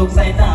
ลูกสายตา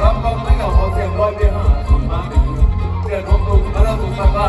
มันเปลี่ยนสิครับก็ไม่เอาเอาเสียงร้อยเปียหาสุดมาเดือนของลุงมาแล้วสุดสัปดา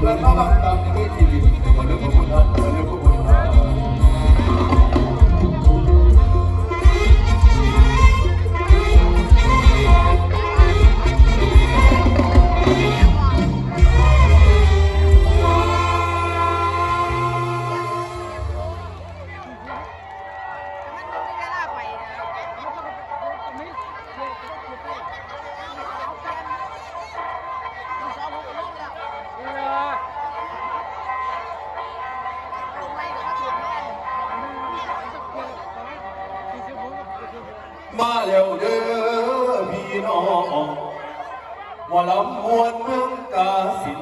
ทีที่กับ ว่าลำมวนเมืองกาสิน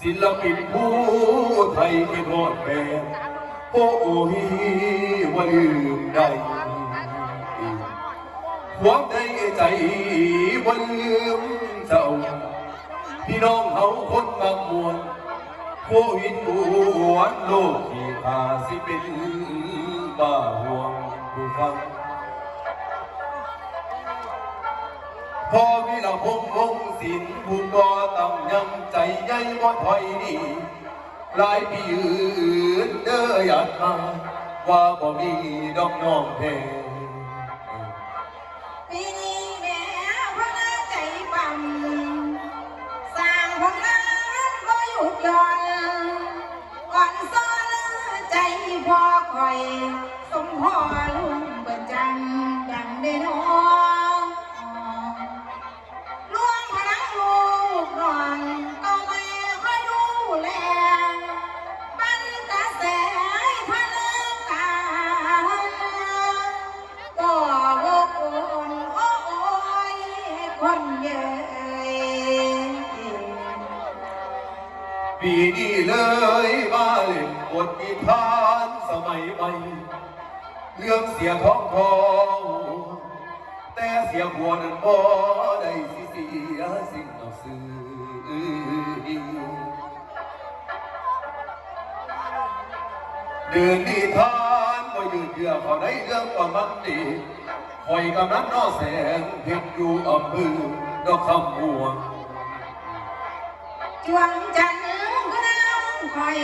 ศิลปินผู้ไทยไม่ทอดแบนโอ้ยว่าลืมได้ความในใจว่าลืมเจ้าพี่น้องเขาคนบางมวลโควิดปวดโลกที่พาสิเป็นบ้าห่วงผู้ฟัง พอมีเราพงพงสินผู้ก่อตั้งยังใจใหญ่บ่ถอยนี่หลายปียืนเด้ออยากมาว่าบ่มีดอกน้องเพลงปีนี้แม่พระนาใจปั่นสร้างผลงานก็หยุดหย่อนก่อนซ้อนใจพ่อคอยสมพ่อ บทนิทานสมัยใหม่เรื่องเสียท้องทองแต่เสียหัวนั้นบ่ได้สิเสียสิ่งเอาซื้อเดินนิทานก็ยืดเยื้อเขาได้เรื่องประมันดีคอยกำนันนอแสงเพชรอยู่อำเภอดอกคำม่วจวงจันทร์ก็น้ำคอย